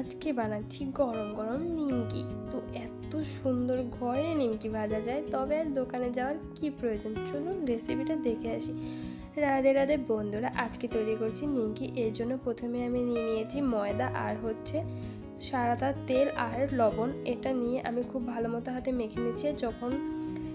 আজকে বানাচ্ছি গরম গরম নিমকি। তো এত সুন্দর ঘরে নিমকি ভাজা যায়, তবে আর দোকানে যাওয়ার কি প্রয়োজন? চলুন রেসিপিটা দেখে আসি। রাধে রাধে বন্ধুরা, আজকে তৈরি করছি নিমকি। এর জন্য প্রথমে আমি নিয়ে নিয়েছি ময়দা আর হচ্ছে সারাটা তেল আর লবণ। এটা নিয়ে আমি খুব ভালো মতো হাতে মেখে নিচ্ছি। যখন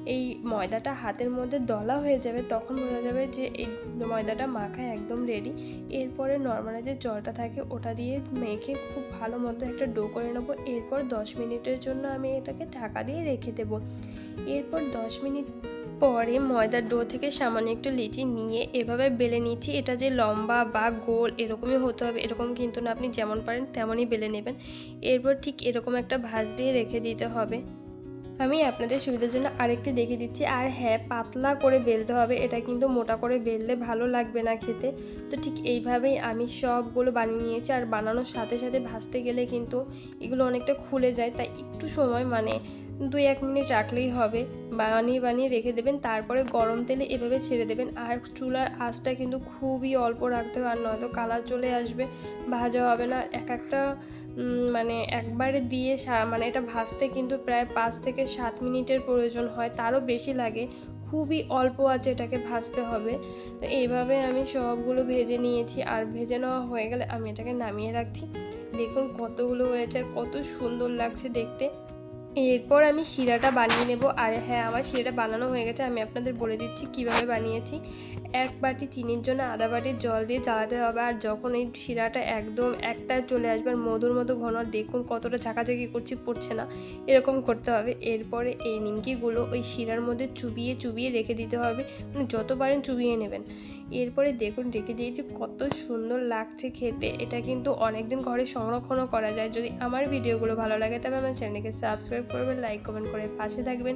এই ময়দাটা হাতের মধ্যে দলা হয়ে যাবে, তখন বোঝা যাবে যে এই ময়দাটা মাখা একদম রেডি এরপরে নর্মালি যে জলটা থাকে ওটা দিয়ে মেখে খুব ভালো মতো একটা ডো করে নেব। এরপর দশ মিনিটের জন্য আমি এটাকে ঢাকা দিয়ে রেখে দেবো। এরপর দশ মিনিট পরে ময়দার ডো থেকে সামান্য একটু লিচি নিয়ে এভাবে বেলে নিচ্ছি। এটা যে লম্বা বা গোল এরকমই হতে হবে, এরকম কিন্তু না, আপনি যেমন পারেন তেমনই বেলে নেবেন। এরপর ঠিক এরকম একটা ভাঁজ দিয়ে রেখে দিতে হবে। আমি আপনাদের সুবিধার জন্য আরেকটি দেখিয়ে দিচ্ছি। আর হ্যাঁ পাতলা করে বেলতে হবে। এটা কিন্তু মোটা করে বেললে ভালো লাগবে না খেতে। তো ঠিক এইভাবেই আমি সবগুলো বানিয়ে নিয়েছি। আর বানানোর সাথে সাথে ভাজতে গেলে কিন্তু এগুলো অনেকটা খুলে যায়। তাই একটু সময় মানে দুই এক মিনিট রাখলেই হবে। বানিয়ে বানিয়ে রেখে দেবেন। তারপরে গরম তেলে এভাবে ছেড়ে দেবেন। আর চুলার আঁচটা কিন্তু খুবই অল্প রাখতে হবে। আর নয়তো কালার চলে আসবে। ভাজা হবে না। এক একটা মানে একবারে দিয়ে মানে এটা ভাজতে কিন্তু প্রায় পাঁচ থেকে সাত মিনিটের প্রয়োজন হয়, তারও বেশি লাগে। খুবই অল্প আছে এটাকে ভাজতে হবে। তো এইভাবে আমি সবগুলো ভেজে নিয়েছি, আর ভেজে নেওয়া হয়ে গেলে আমি এটাকে নামিয়ে রাখছি। দেখুন কতগুলো হয়েছে আর কত সুন্দর লাগছে দেখতে। এরপর আমি শিরাটা বানিয়ে নেব। আর হ্যাঁ আমার শিরাটা বানানো হয়ে গেছে। আমি আপনাদের বলে দিচ্ছি কীভাবে বানিয়েছি। এক বাটি চিনির জন্য আধা বাটি জল দিয়ে জ্বালাতে হবে। আর যখন এই শিরাটা একদম একটা চলে আসবে, আর মধুর মতো ঘন, দেখুন কতটা ঝাঁকাঝাঁকি করছি, পড়ছে না। এরকম করতে হবে। এরপরে এই নিমকিগুলো ওই শিরার মধ্যে চুবিয়ে চুবিয়ে রেখে দিতে হবে। মানে যত পারেন চুবিয়ে নেবেন। এরপরে দেখুন রেখে দিয়েছি, কত সুন্দর লাগছে খেতে। এটা কিন্তু অনেকদিন ঘরে সংরক্ষণও করা যায়। যদি আমার ভিডিওগুলো ভালো লাগে, তবে আমার চ্যানেলকে সাবস্ক্রাইব করবেন, লাইক কমেন্ট করে পাশে থাকবেন।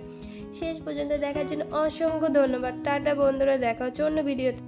শেষ পর্যন্ত দেখার জন্য অসংখ্য ধন্যবাদ। টাটা বন্ধুরা, দেখা হচ্ছে অন্য ভিডিওতে।